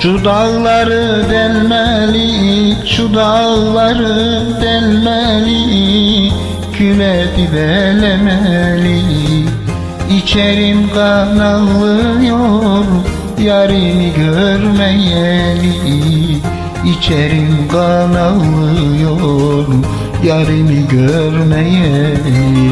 Şu dağları delmeli, şu dağları delmeli, küle dibelemeli. İçerim kan ağlıyor, yarimi görmeyeli. İçerim kan ağlıyor, yarimi görmeyeli.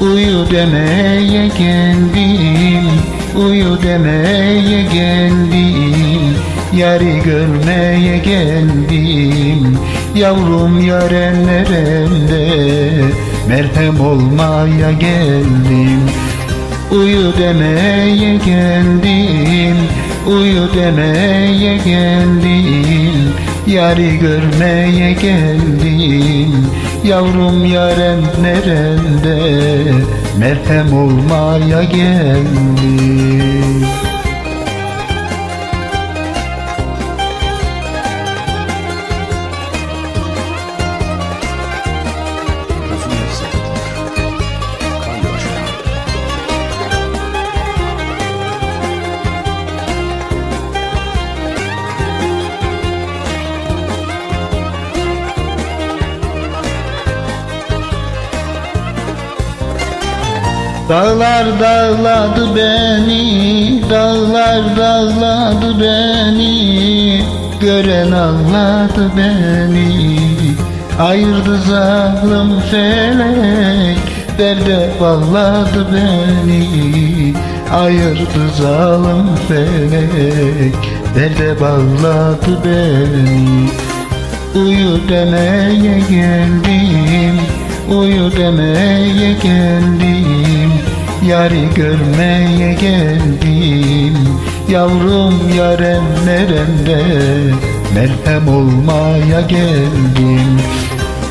Uyu demeye geldim Uyu demeye geldim Yarı görmeye geldim. Yavrum yaren Merhem olmaya geldim. Uyu demeye geldim Uyu demeye geldim. Yarı görmeye geldim Yavrum yaren nerede? Merhem olmaya geldim Dağlar dağladı beni Dağlar dağladı beni. Gören ağladı beni Ayırdı zalim felek. Derde bağladı beni Ayırdı zalim felek. Derde bağladı beni. Uyu demeye geldim Uyu demeye geldim Yarı görmeye geldim. Yavrum yaren nerede Merhem olmaya geldim.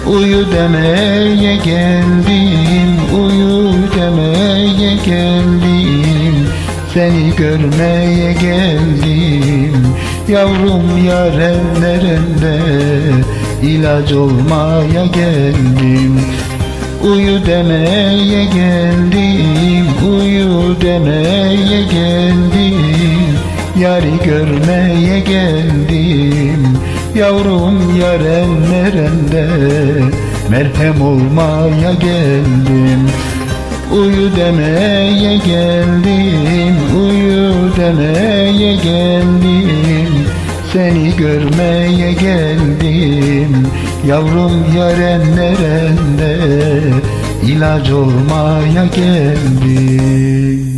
Uyu demeye geldim Uyu demeye geldim. Seni görmeye geldim. Yavrum yaren nerede İlaç olmaya geldim Uyu demeye geldim Uyu demeye geldim. Yarı görmeye geldim Yavrum yaren nerede Merhem olmaya geldim. Uyu demeye geldim Uyu demeye geldim. Seni görmeye geldim Yavrum yaren nerede İlaç olmaya geldim